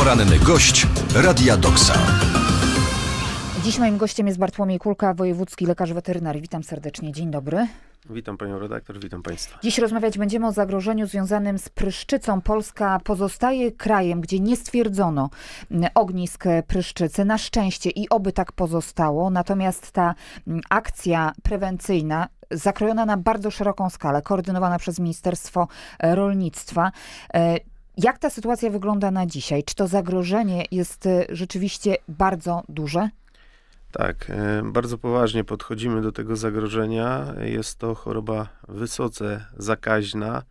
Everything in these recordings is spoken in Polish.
Poranny gość Radia Doksa. Dziś moim gościem jest Bartłomiej Kulka, wojewódzki lekarz weterynarii. Witam serdecznie, dzień dobry. Witam panią redaktor, witam państwa. Dziś rozmawiać będziemy o zagrożeniu związanym z pryszczycą. Polska pozostaje krajem, gdzie nie stwierdzono mm, ognisk pryszczycy. Na szczęście i oby tak pozostało. Natomiast ta mm, akcja prewencyjna zakrojona na bardzo szeroką skalę, koordynowana przez Ministerstwo e, Rolnictwa. Jak ta sytuacja wygląda na dzisiaj? Czy to zagrożenie jest e, rzeczywiście bardzo duże? Tak, e, bardzo poważnie podchodzimy do tego zagrożenia. Jest to choroba wysoce zakaźna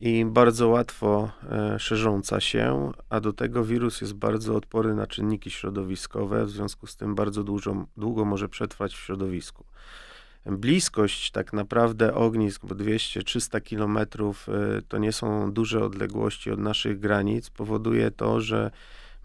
i bardzo łatwo e, szerząca się, a do tego wirus jest bardzo odporny na czynniki środowiskowe, w związku z tym bardzo dużo, długo może przetrwać w środowisku. Bliskość tak naprawdę ognisk, bo 200-300 kilometrów e, to nie są duże odległości od naszych granic, powoduje to, że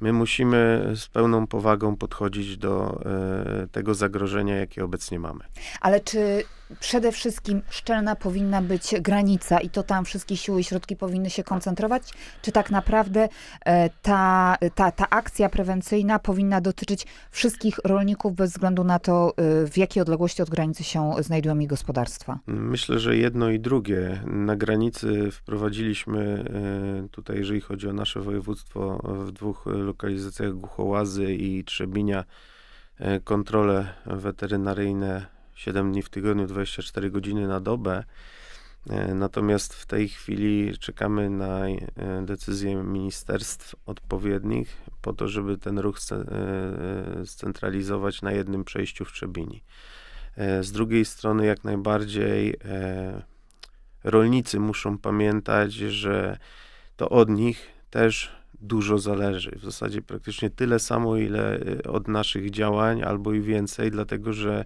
my musimy z pełną powagą podchodzić do e, tego zagrożenia, jakie obecnie mamy. Ale czy przede wszystkim szczelna powinna być granica i to tam wszystkie siły i środki powinny się koncentrować? Czy tak naprawdę e, ta, ta, ta akcja prewencyjna powinna dotyczyć wszystkich rolników bez względu na to, e, w jakiej odległości od granicy się znajdują ich gospodarstwa? Myślę, że jedno i drugie. Na granicy wprowadziliśmy e, tutaj, jeżeli chodzi o nasze województwo, w dwóch lokalizacjach Głuchołazy i Trzebinia kontrole weterynaryjne 7 dni w tygodniu, 24 godziny na dobę. E, Natomiast w tej chwili czekamy na e, decyzje ministerstw odpowiednich po to, żeby ten ruch e, scentralizować na jednym przejściu w Trzebini. Z drugiej strony, jak najbardziej, rolnicy muszą pamiętać, że to od nich też dużo zależy. W zasadzie praktycznie tyle samo, ile od naszych działań, albo i więcej, dlatego że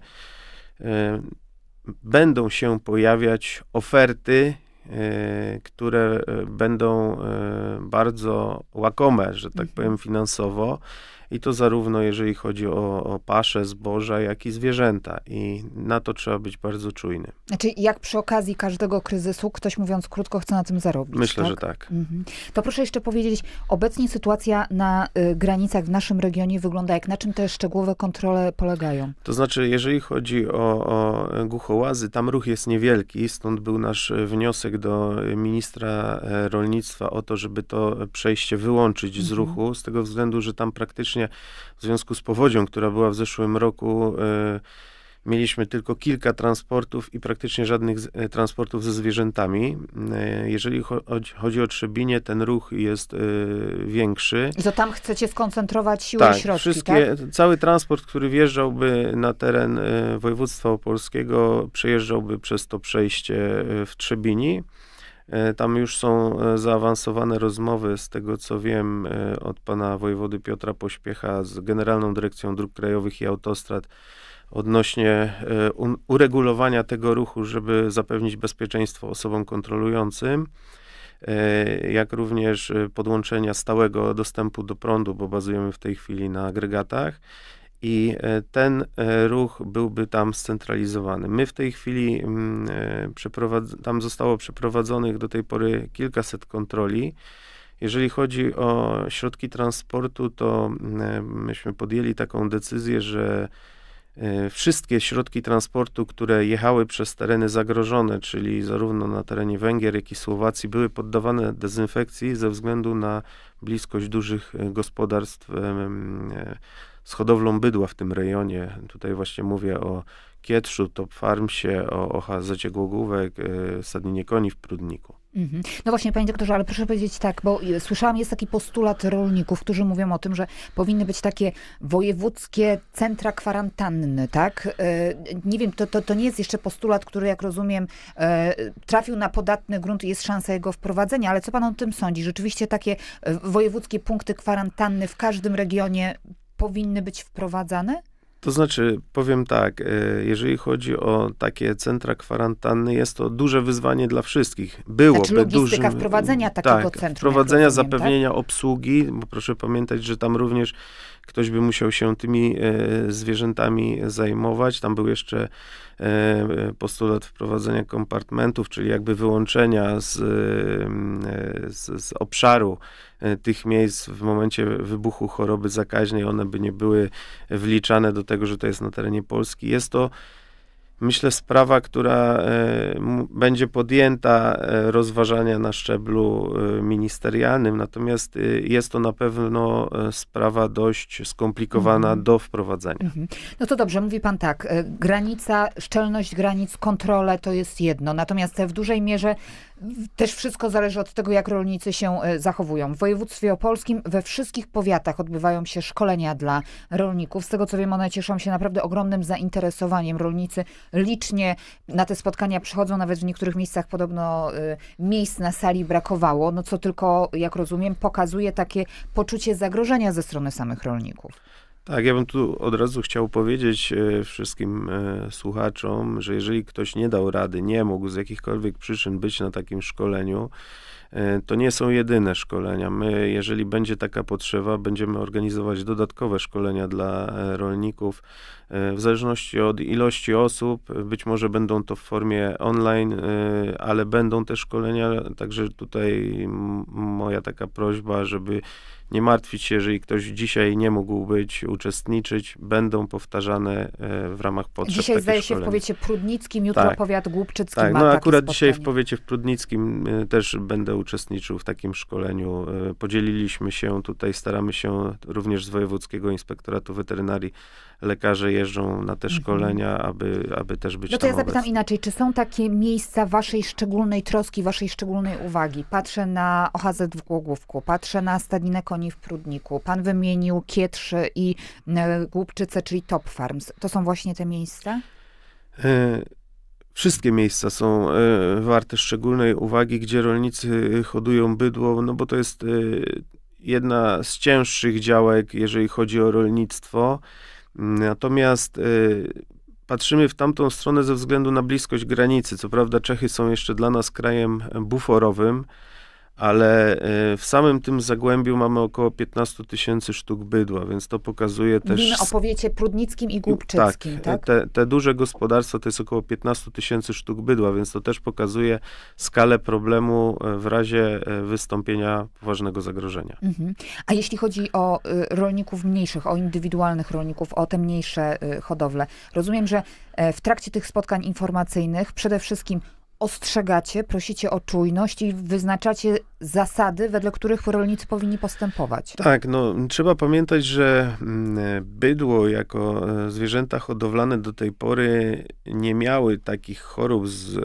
będą się pojawiać oferty, e, które e, będą e, bardzo łakome, że tak Mhm. powiem, finansowo. I to zarówno jeżeli chodzi o, o pasze, zboża, jak i zwierzęta. I na to trzeba być bardzo czujny. Znaczy, jak przy okazji każdego kryzysu, ktoś mówiąc krótko, chce na tym zarobić. Myślę, tak? że tak. Mhm. To proszę jeszcze powiedzieć, obecnie sytuacja na y, granicach w naszym regionie wygląda jak? Na czym te szczegółowe kontrole polegają? To znaczy, jeżeli chodzi o, o głuchołazy, tam ruch jest niewielki, stąd był nasz wniosek do ministra e, rolnictwa o to, żeby to przejście wyłączyć z Mhm. ruchu, z tego względu, że tam praktycznie w związku z powodzią, która była w zeszłym roku, e, mieliśmy tylko kilka transportów i praktycznie żadnych e, transportów ze zwierzętami. E, Jeżeli cho- chodzi- o Trzebinie, ten ruch jest większy. I to tam chcecie skoncentrować siły Tak, i środki, wszystkie, tak? cały transport, który wjeżdżałby na teren województwa opolskiego, przejeżdżałby przez to przejście w Trzebini. E, Tam już są e, zaawansowane rozmowy, z tego co wiem, e, od pana wojewody Piotra Pośpiecha z Generalną Dyrekcją Dróg Krajowych i Autostrad odnośnie uregulowania tego ruchu, żeby zapewnić bezpieczeństwo osobom kontrolującym jak również podłączenia stałego dostępu do prądu, bo bazujemy w tej chwili na agregatach. I e, ten e, ruch byłby tam scentralizowany. My w tej chwili mm, e, tam zostało przeprowadzonych do tej pory kilkaset kontroli. Jeżeli chodzi o środki transportu, to mm, myśmy podjęli taką decyzję, że wszystkie środki transportu, które jechały przez tereny zagrożone, czyli zarówno na terenie Węgier, jak i Słowacji, były poddawane dezynfekcji ze względu na bliskość dużych gospodarstw z hodowlą bydła w tym rejonie. Tutaj właśnie mówię o Kietrzu, Top Farmsie, o, o Głogówek, e, Stadninie Koni w Prudniku. Mhm. No właśnie, panie doktorze, ale proszę powiedzieć tak, bo y, słyszałam, jest taki postulat rolników, którzy mówią o tym, że powinny być takie wojewódzkie centra kwarantanny, tak? Y, Nie wiem, to, to, to nie jest jeszcze postulat, który, jak rozumiem, y, trafił na podatny grunt i jest szansa jego wprowadzenia, ale co pan o tym sądzi? Rzeczywiście takie y, wojewódzkie punkty kwarantanny w każdym regionie powinny być wprowadzane? To znaczy, powiem tak, e, jeżeli chodzi o takie centra kwarantanny, jest to duże wyzwanie dla wszystkich. Byłoby Znaczy logistyka dużym, wprowadzenia takiego tak, centrum, Wprowadzenia, rozumiem, tak? zapewnienia obsługi, bo proszę pamiętać, że tam również ktoś by musiał się tymi e, zwierzętami zajmować. Tam był jeszcze e, postulat wprowadzenia kompartmentów, czyli jakby wyłączenia z, e, z, z obszaru e, tych miejsc w momencie wybuchu choroby zakaźnej, one by nie były wliczane do tego, że to jest na terenie Polski. Jest to Myślę, sprawa, która e, będzie podjęta, e, rozważania na szczeblu e, ministerialnym, natomiast e, jest to na pewno e, sprawa dość skomplikowana Mhm. do wprowadzenia. Mhm. No to dobrze, mówi pan tak, e, granica, szczelność granic, kontrole to jest jedno, natomiast w dużej mierze też wszystko zależy od tego, jak rolnicy się e, zachowują. W województwie opolskim we wszystkich powiatach odbywają się szkolenia dla rolników. Z tego co wiem, one cieszą się naprawdę ogromnym zainteresowaniem. Rolnicy licznie na te spotkania przychodzą, nawet w niektórych miejscach podobno e, miejsc na sali brakowało, no co tylko, jak rozumiem, pokazuje takie poczucie zagrożenia ze strony samych rolników. Tak, ja bym tu od razu chciał powiedzieć e, wszystkim e, słuchaczom, że jeżeli ktoś nie dał rady, nie mógł z jakichkolwiek przyczyn być na takim szkoleniu, e, to nie są jedyne szkolenia. My, jeżeli będzie taka potrzeba, będziemy organizować dodatkowe szkolenia dla rolników. W zależności od ilości osób, być może będą to w formie online, ale będą te szkolenia, także tutaj moja taka prośba, żeby nie martwić się, jeżeli ktoś dzisiaj nie mógł być, uczestniczyć, będą powtarzane e, w ramach potrzeb Dzisiaj zdaje się w powiecie prudnickim, jutro Tak. powiat głubczycki Tak, ma no akurat dzisiaj w spotkanie. powiecie w Prudnickim e, też będę uczestniczył w takim szkoleniu. E, Podzieliliśmy się tutaj, staramy się również z Wojewódzkiego Inspektoratu Weterynarii lekarze jeżdżą na te Mhm. szkolenia, aby, aby też być No to ja zapytam obecni. inaczej, czy są takie miejsca waszej szczególnej troski, waszej szczególnej uwagi? Patrzę na OHZ w Głogówku, patrzę na Stadninę Koni w Prudniku. Pan wymienił Kietrze i e, Głubczyce, czyli Top Farms. To są właśnie te miejsca? E, Wszystkie miejsca są e, warte szczególnej uwagi, gdzie rolnicy hodują bydło, no bo to jest jedna z cięższych działek, jeżeli chodzi o rolnictwo. Natomiast e, patrzymy w tamtą stronę ze względu na bliskość granicy. Co prawda Czechy są jeszcze dla nas krajem buforowym, ale e, w samym tym Zagłębiu mamy około 15 tysięcy sztuk bydła, więc to pokazuje też Mówimy o powiecie prudnickim i głubczyckim, tak? Te, te duże gospodarstwa to jest około 15 tysięcy sztuk bydła, więc to też pokazuje skalę problemu e, w razie e, wystąpienia poważnego zagrożenia. Mhm. A jeśli chodzi o rolników mniejszych, o indywidualnych rolników, o te mniejsze hodowle, rozumiem, że w trakcie tych spotkań informacyjnych przede wszystkim ostrzegacie, prosicie o czujność i wyznaczacie zasady, wedle których rolnicy powinni postępować. Tak, no trzeba pamiętać, że mm, bydło jako e, zwierzęta hodowlane do tej pory nie miały takich chorób z, e,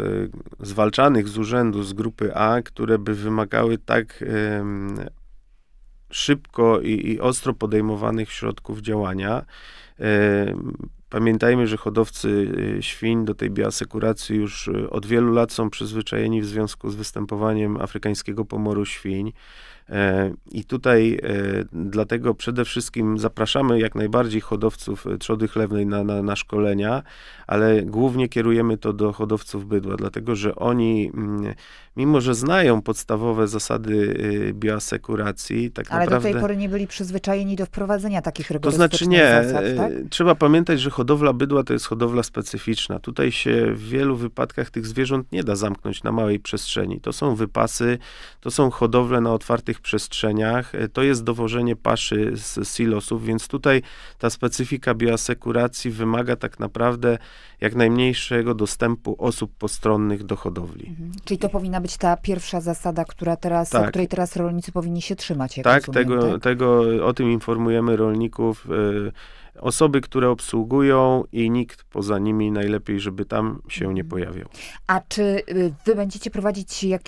zwalczanych z urzędu z grupy A, które by wymagały tak em, szybko i, i ostro podejmowanych środków działania. Em, Pamiętajmy, że hodowcy e, świń do tej bioasekuracji już e, od wielu lat są przyzwyczajeni w związku z występowaniem afrykańskiego pomoru świń. E, I tutaj e, dlatego przede wszystkim zapraszamy jak najbardziej hodowców e, trzody chlewnej na, na, na szkolenia, ale głównie kierujemy to do hodowców bydła, dlatego że oni, mm, mimo że znają podstawowe zasady bioasekuracji, tak Ale naprawdę... do tej pory nie byli przyzwyczajeni do wprowadzenia takich To rygorystycznych znaczy nie. zasad, tak? Trzeba pamiętać, że hodowla bydła to jest hodowla specyficzna. Tutaj się w wielu wypadkach tych zwierząt nie da zamknąć na małej przestrzeni. To są wypasy, to są hodowle na otwartych przestrzeniach, e, to jest dowożenie paszy z silosów, więc tutaj ta specyfika bioasekuracji wymaga tak naprawdę jak najmniejszego dostępu osób postronnych do hodowli. Mhm. Czyli to powinna być ta pierwsza zasada, która teraz, Tak. której teraz rolnicy powinni się trzymać. Jak Tak, rozumiem, tego, tak? tego, o tym informujemy rolników. e, Osoby, które obsługują i nikt poza nimi najlepiej, żeby tam się nie pojawiał. A czy y, wy będziecie prowadzić jak,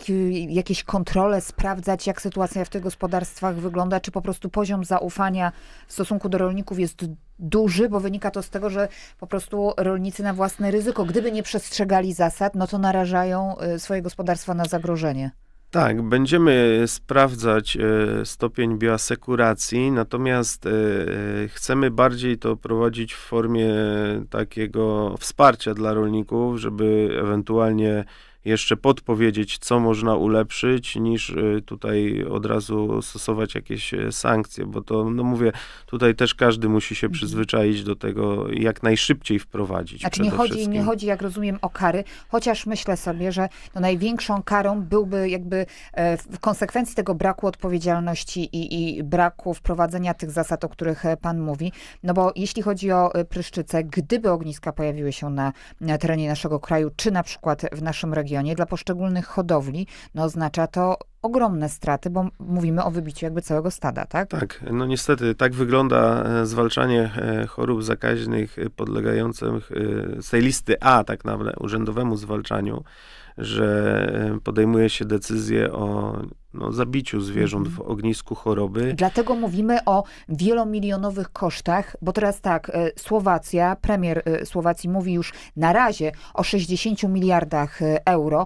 jakieś kontrole, sprawdzać, jak sytuacja w tych gospodarstwach wygląda? Czy po prostu poziom zaufania w stosunku do rolników jest duży, bo wynika to z tego, że po prostu rolnicy na własne ryzyko, gdyby nie przestrzegali zasad, no to narażają y, swoje gospodarstwa na zagrożenie. Tak, będziemy sprawdzać e, stopień bioasekuracji, natomiast e, chcemy bardziej to prowadzić w formie takiego wsparcia dla rolników, żeby ewentualnie jeszcze podpowiedzieć, co można ulepszyć, niż y, tutaj od razu stosować jakieś e, sankcje, bo to, no mówię, tutaj też każdy musi się przyzwyczaić do tego, jak najszybciej wprowadzić. Znaczy nie chodzi, wszystkim. nie chodzi, jak rozumiem, o kary, chociaż myślę sobie, że no największą karą byłby jakby e, w konsekwencji tego braku odpowiedzialności i, i braku wprowadzenia tych zasad, o których e, pan mówi. No bo jeśli chodzi o e, Pryszczycę, gdyby ogniska pojawiły się na terenie naszego kraju, czy na przykład w naszym regionie, dla poszczególnych hodowli, no oznacza to ogromne straty, bo mówimy o wybiciu jakby całego stada, tak? Tak, no niestety tak wygląda e, zwalczanie e, chorób zakaźnych e, podlegających z tej listy A tak naprawdę urzędowemu zwalczaniu, że podejmuje się decyzję o no, zabiciu zwierząt w ognisku choroby. Dlatego mówimy o wielomilionowych kosztach, bo teraz tak, Słowacja, premier Słowacji mówi już na razie o 60 miliardach euro.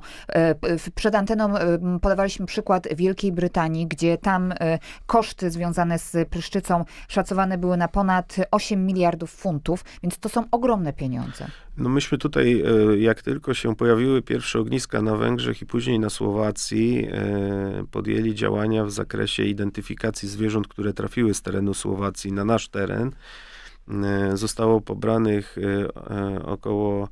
Przed anteną podawaliśmy przykład Wielkiej Brytanii, gdzie tam e, koszty związane z pryszczycą szacowane były na ponad 8 miliardów funtów, więc to są ogromne pieniądze. No myśmy tutaj, e, jak tylko się pojawiły pierwsze ogniska na Węgrzech i później na Słowacji, e, podjęli działania w zakresie identyfikacji zwierząt, które trafiły z terenu Słowacji na nasz teren. Zostało pobranych około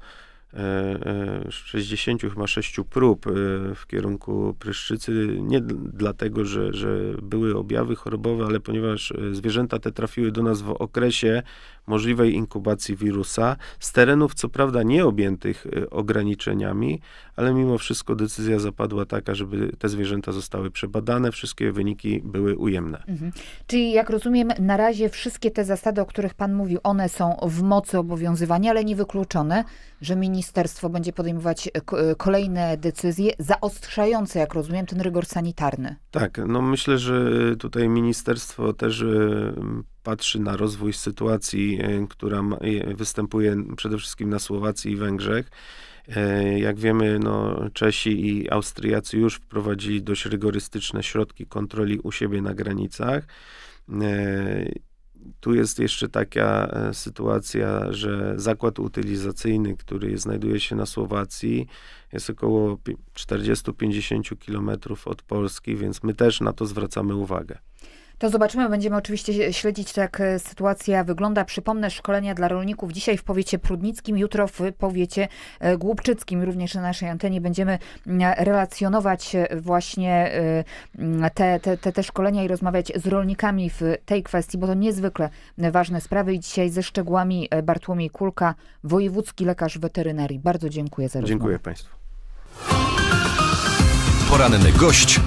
60 chyba 6 prób e, w kierunku pryszczycy, nie dlatego, że, że były objawy chorobowe, ale ponieważ e, zwierzęta te trafiły do nas w okresie możliwej inkubacji wirusa z terenów, co prawda nie objętych e, ograniczeniami, ale mimo wszystko decyzja zapadła taka, żeby te zwierzęta zostały przebadane, wszystkie wyniki były ujemne. Mhm. Czyli jak rozumiem, na razie wszystkie te zasady, o których pan mówił, one są w mocy obowiązywania, ale niewykluczone, że ministerstwo będzie podejmować ko- e, kolejne decyzje zaostrzające, jak rozumiem, ten rygor sanitarny. Tak, no myślę, że tutaj ministerstwo też patrzy na rozwój sytuacji, e, która e, występuje przede wszystkim na Słowacji i Węgrzech. E, Jak wiemy, no, Czesi i Austriacy już wprowadzili dość rygorystyczne środki kontroli u siebie na granicach. Tu jest jeszcze taka sytuacja, że zakład utylizacyjny, który znajduje się na Słowacji, jest około pi- 40-50 kilometrów od Polski, więc my też na to zwracamy uwagę. To zobaczymy, będziemy oczywiście śledzić, jak e, sytuacja wygląda. Przypomnę, szkolenia dla rolników dzisiaj w powiecie prudnickim, jutro w powiecie e, głubczyckim. Również na naszej antenie będziemy relacjonować e, właśnie te, te, te, te szkolenia i rozmawiać z rolnikami w tej kwestii, bo to niezwykle ważne sprawy. I dzisiaj ze szczegółami Bartłomiej Kulka, wojewódzki lekarz weterynarii. Bardzo dziękuję za rozmowę. Dziękuję Państwu. Poranny gość